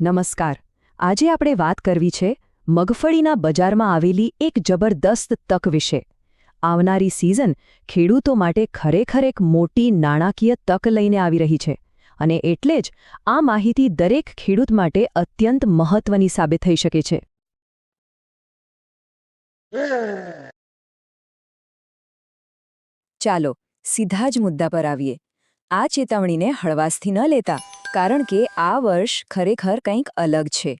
નમસ્કાર. આજે આપણે વાત કરવી છે મગફળીના બજારમાં આવેલી એક જબરદસ્ત તક વિશે. આવનારી સિઝન ખેડૂતો માટે ખરેખર એક મોટી નાણાકીય તક લઈને આવી રહી છે અને એટલે જ આ માહિતી દરેક ખેડૂત માટે અત્યંત મહત્વની સાબિત થઈ શકે છે. ચાલો સીધા જ મુદ્દા પર આવીએ. આ ચેતવણીને હળવાશથી ન લેતા કારણ કે આ વર્ષ ખરેખર કંઈક અલગ છે.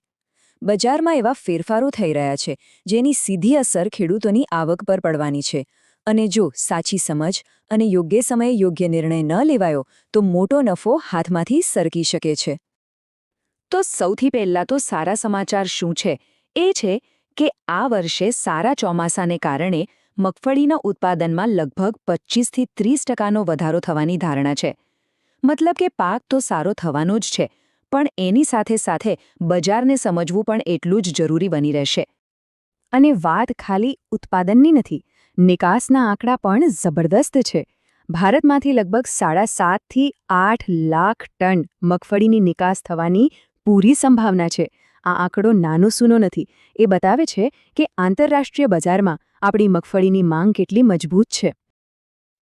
બજારમાં એવા ફેરફારો થઈ રહ્યા છે, જેની સીધી અસર ખેડૂતોની આવક પર પડવાની છે. અને જો સાચી સમજ અને યોગ્ય સમયે યોગ્ય નિર્ણય ન લેવાયો, તો મોટો નફો હાથમાંથી સરકી શકે છે. તો સૌથી પહેલાં તો સારા સમાચાર શું છે? એ છે કે આ વર્ષે સારા ચોમાસાને કારણે મગફળીના ઉત્પાદનમાં લગભગ પચીસથી ત્રીસ ટકાનો વધારો થવાની ધારણા છે. મતલબ કે પાક તો સારો થવાનો જ છે, પણ એની સાથે સાથે બજારને સમજવું પણ એટલું જ જરૂરી બની રહેશે. અને વાત ખાલી ઉત્પાદનની નથી, નિકાસના આંકડા પણ જબરદસ્ત છે. ભારતમાંથી લગભગ સાડા સાતથી આઠ લાખ ટન મગફળીની નિકાસ થવાની પૂરી સંભાવના છે. આ આંકડો નાનો સૂનો નથી. એ બતાવે છે કે આંતરરાષ્ટ્રીય બજારમાં આપણી મગફળીની માંગ કેટલી મજબૂત છે.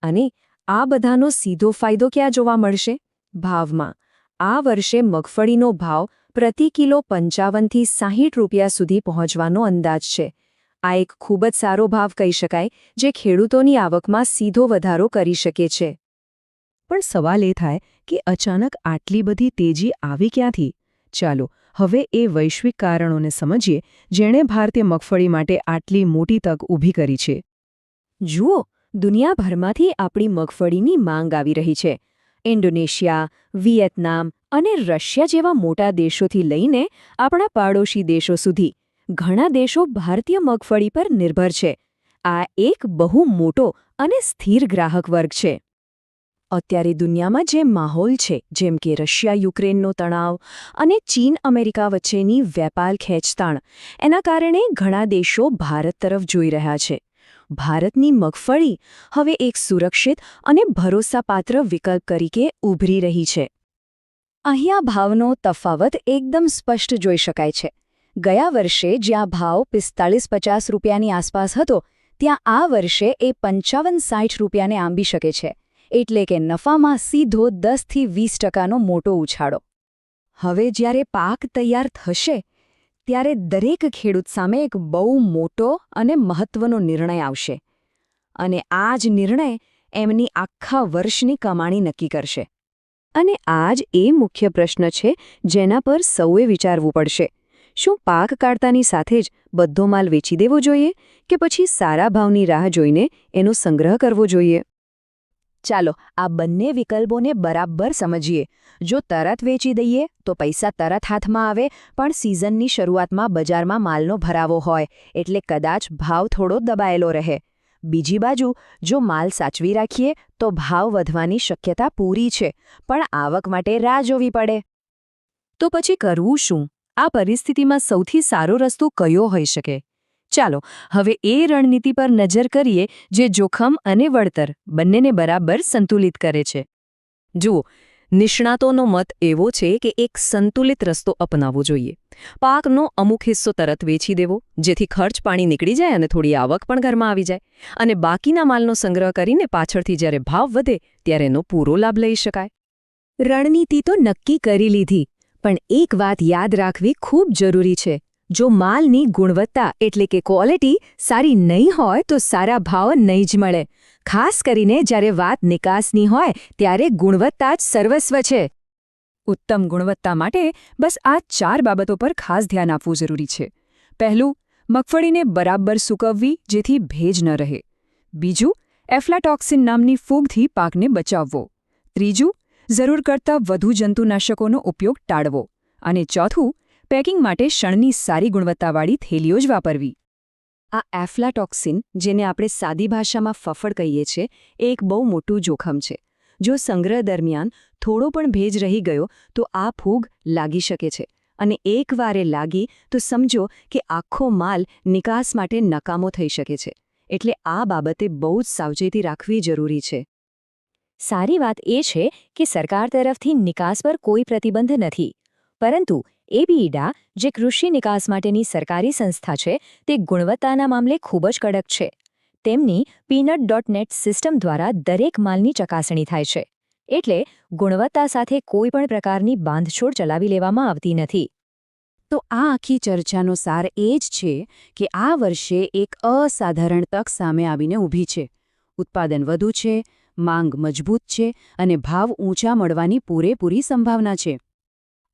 અને આ બધાનો સીધો ફાયદો ક્યાં જોવા મળશે? ભાવમાં. આ વર્ષે મગફળીનો ભાવ પ્રતિ કિલો પંચાવનથી સાહીઠ રૂપિયા સુધી પહોંચવાનો અંદાજ છે. આ એક ખૂબ જ સારો ભાવ કહી શકાય, જે ખેડૂતોની આવકમાં સીધો વધારો કરી શકે છે. પણ સવાલ એ થાય કે અચાનક આટલી બધી તેજી આવી ક્યાંથી? ચાલો, હવે એ વૈશ્વિક કારણોને સમજીએ, જેણે ભારતીય મગફળી માટે આટલી મોટી તક ઊભી કરી છે. જુઓ દુનિયાભરમાંથી આપણી મગફળીની માંગ આવી રહી છે. ઇન્ડોનેશિયા, વિયેતનામ અને રશિયા જેવા મોટા દેશોથી લઈને આપણા પાડોશી દેશો સુધી ઘણા દેશો ભારતીય મગફળી પર નિર્ભર છે. આ એક બહુ મોટો અને સ્થિર ગ્રાહક વર્ગ છે. અત્યારે દુનિયામાં જે માહોલ છે, જેમ કે રશિયા યુક્રેનનો તણાવ અને ચીન અમેરિકા વચ્ચેની વેપાર ખેંચતાણ, એના કારણે ઘણા દેશો ભારત તરફ જોઈ રહ્યા છે. ભારતની મગફળી હવે એક સુરક્ષિત અને ભરોસાપાત્ર વિકલ્પ તરીકે ઉભરી રહી છે. અહીંયા ભાવનો તફાવત એકદમ સ્પષ્ટ જોઈ શકાય છે. ગયા વર્ષે જ્યાં ભાવ પિસ્તાળીસ પચાસ રૂપિયાની આસપાસ હતો, ત્યાં આ વર્ષે એ પંચાવન સાઠ રૂપિયાને આંબી શકે છે, એટલે કે નફામાં સીધો દસથી વીસ ટકાનો મોટો ઉછાળો. હવે જ્યારે પાક તૈયાર થશે ત્યારે દરેક ખેડૂત સામે એક બહુ મોટો અને મહત્વનો નિર્ણય આવશે. અને આ જ નિર્ણય એમની આખા વર્ષની કમાણી નક્કી કરશે. અને આ જ એ મુખ્ય પ્રશ્ન છે જેના પર સૌએ વિચારવું પડશે. શું પાક કાઢતાની સાથે જ બધો માલ વેચી દેવો જોઈએ કે પછી સારા ભાવની રાહ જોઈને એનો સંગ્રહ કરવો જોઈએ? ચાલો, આ બંને વિકલ્પોને બરાબર સમજીએ. જો તરત વેચી દઈએ, તો પૈસા તરત હાથમાં આવે, પણ સિઝનની શરૂઆતમાં બજારમાં માલનો ભરાવો હોય, એટલે કદાચ ભાવ થોડો દબાયેલો રહે. બીજી બાજુ, જો માલ સાચવી રાખીએ, તો ભાવ વધવાની શક્યતા પૂરી છે, પણ આવક માટે રાહ જોવી પડે. તો પછી કરવું શું? આ પરિસ્થિતિમાં સૌથી સારો રસ્તો કયો હોઈ શકે? ચાલો, હવે એ રણનીતિ પર નજર કરીએ જે જોખમ અને વળતર બંનેને બરાબર સંતુલિત કરે છે. જુઓ, નિષ્ણાતોનો મત એવો છે કે એક સંતુલિત રસ્તો અપનાવવો જોઈએ. પાકનો અમુક હિસ્સો તરત વેચી દેવો, જેથી ખર્ચ પાણી નીકળી જાય અને થોડી આવક પણ ઘરમાં આવી જાય. અને બાકીના માલનો સંગ્રહ કરીને પાછળથી જ્યારે ભાવ વધે, ત્યારે એનો પૂરો લાભ લઈ શકાય. રણનીતિ તો નક્કી કરી લીધી, પણ એક વાત યાદ રાખવી ખૂબ જરૂરી છે. જો માલની ગુણવત્તા એટલે કે ક્વોલિટી સારી નહીં હોય તો સારા ભાવ નહીં જ મળે. ખાસ કરીને જ્યારે વાત નિકાસની હોય ત્યારે ગુણવત્તા જ સર્વસ્વ છે. ઉત્તમ ગુણવત્તા માટે બસ આ ચાર બાબતો પર ખાસ ધ્યાન આપવું જરૂરી છે. પહેલું, મગફળીને બરાબર સૂકવવી જેથી ભેજ ન રહે. બીજું, એફ્લાટોક્સિન નામની ફૂગથી પાકને બચાવવો. ત્રીજું, જરૂર કરતાં વધુ જંતુનાશકોનો ઉપયોગ ટાળવો. અને ચોથું પેકિંગ માટે શણની સારી ગુણવત્તાવાળી થેલીઓ જ વાપરવી. આ એફ્લાટોક્સિન, જેને આપણે સાદી ભાષામાં ફફડ કહીએ છીએ, એ એક બહુ મોટું જોખમ છે. જો સંગ્રહ દરમિયાન થોડો પણ ભેજ રહી ગયો, તો આ ફૂગ લાગી શકે છે. અને એકવારે લાગી, તો સમજો કે આખો માલ નિકાસ માટે નકામો થઈ શકે છે. એટલે આ બાબતે બહુ જ સાવચેતી રાખવી જરૂરી છે. સારી વાત એ છે કે સરકાર તરફથી નિકાસ પર કોઈ પ્રતિબંધ નથી. પરંતુ એબીઈડા જે કૃષિ નિકાસ માટેની સરકારી સંસ્થા છે, તે ગુણવત્તાના મામલે ખૂબ જ કડક છે. તેમની પીનટ ડોટ નેટ સિસ્ટમ દ્વારા દરેક માલની ચકાસણી થાય છે. એટલે ગુણવત્તા સાથે કોઈપણ પ્રકારની બાંધછોડ ચલાવી લેવામાં આવતી નથી. તો આ આખી ચર્ચાનો સાર એ જ છે કે આ વર્ષે એક અસાધારણ તક સામે આવીને ઊભી છે. ઉત્પાદન વધુ છે, માંગ મજબૂત છે અને ભાવ ઊંચા મળવાની પૂરેપૂરી સંભાવના છે.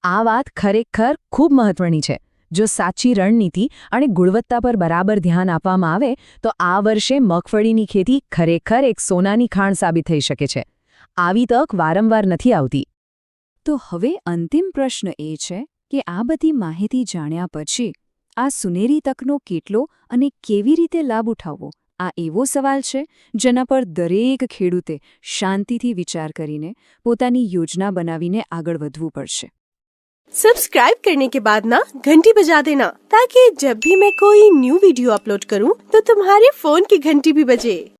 આ વાત ખરેખર ખૂબ મહત્વની છે. જો સાચી રણનીતિ અને ગુણવત્તા પર બરાબર ધ્યાન આપવામાં આવે, તો આ વર્ષે મગફળીની ખેતી ખરેખર એક સોનાની ખાણ સાબિત થઈ શકે છે. આવી તક વારંવાર નથી આવતી. તો હવે અંતિમ પ્રશ્ન એ છે કે આ બધી માહિતી જાણ્યા પછી આ સુનેરી તકનો કેટલો અને કેવી રીતે લાભ ઉઠાવવો? આ એવો સવાલ છે જેના પર દરેક ખેડૂતે શાંતિથી વિચાર કરીને પોતાની યોજના બનાવીને આગળ વધવું પડશે. सब्सक्राइब करने के बाद ना घंटी बजा देना ताकि जब भी मैं कोई न्यू वीडियो अपलोड करूं तो तुम्हारे फोन की घंटी भी बजे